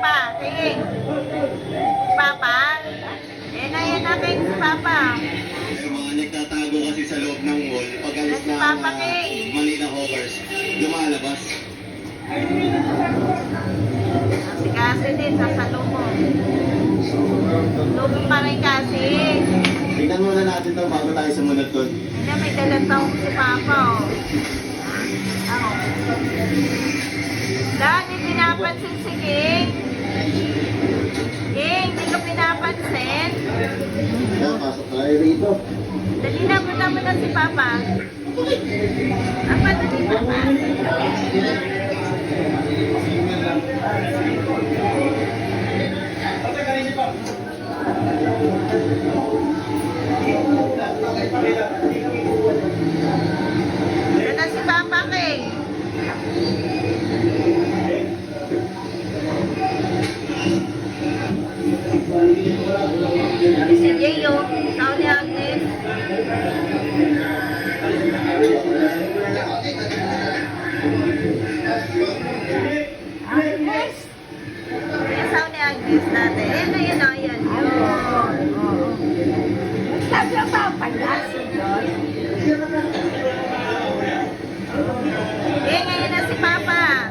Papa. King. Papa. Eh na yan na King si Papa. Yung mga nagtatago kasi sa loob ng mall, pag alis Si na Papa mga King. Manila Hawkers, lumalabas. Si kasi din, sasalubong. Lubong pa rin kasi. Tingnan muna natin to bago tayo sumunod doon. Hindi, may dalatang si Papa, oh. Ako. Dahil pinapansin si King. King, rito. Dali na, punta mo na si Papa. Ang dali Papa. Doon na si Papa King. Si Jay, oh. face natin. Eh, oh, ayan, oh. ayan, ayan. Sabi ang papay na. Eh, ngayon na si Papa.